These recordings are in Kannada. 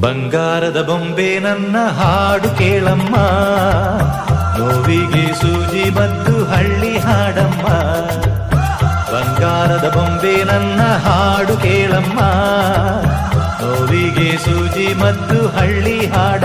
ಬಂಗಾರದ ಬೊಂಬೆ ನನ್ನ ಹಾಡು ಕೇಳಮ್ಮ. ನೋವಿಗೆ ಸೂಜಿ ಮತ್ತು ಹಳ್ಳಿ ಹಾಡಮ್ಮ. ಬಂಗಾರದ ಬೊಂಬೆ ನನ್ನ ಹಾಡು ಕೇಳಮ್ಮ. ನೋವಿಗೆ ಸೂಜಿ ಮತ್ತು ಹಳ್ಳಿ ಹಾಡಮ್ಮ.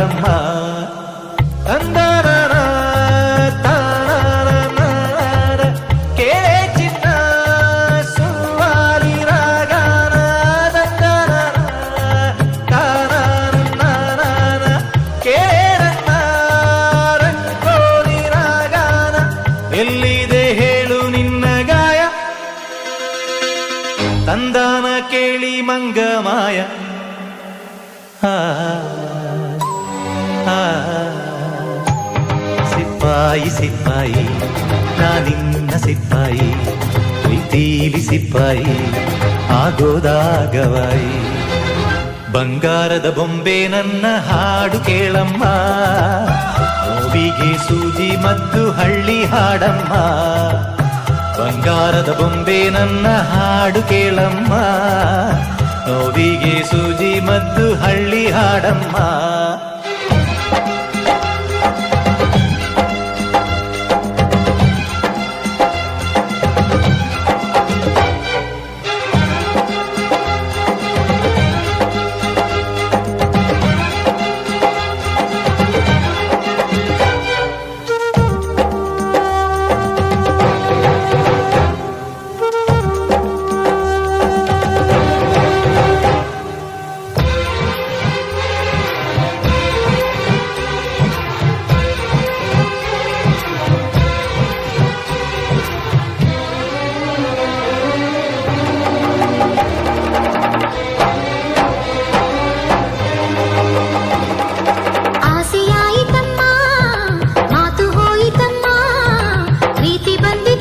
ತಂದಾನ ಕೇಳಿ ಮಂಗ ಮಾಯ ಸಿಪ್ಪಾಯಿ ಸಿಪಾಯಿ ನಾನಿನ್ನ ಸಿಪಾಯಿ ಪ್ರೀತೀಲಿ ಸಿಪಾಯಿ, ಆಗೋದಾಗವಾಯಿ. ಬಂಗಾರದ ಬೊಂಬೆ ನನ್ನ ಹಾಡು ಕೇಳಮ್ಮ. ನೋವಿಗೆ ಸೂಜಿ ಮತ್ತು ಹಳ್ಳಿ ಹಾಡಮ್ಮ. ಬಂಗಾರದ ಬೊಂಬೆ ನನ್ನ ಹಾಡು ಕೇಳಮ್ಮ. ನೋವಿಗೆ ಸೂಜಿ ಮದ್ದು ಹಳ್ಳಿ ಹಾಡಮ್ಮ.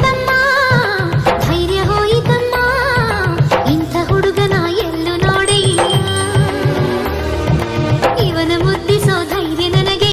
妈妈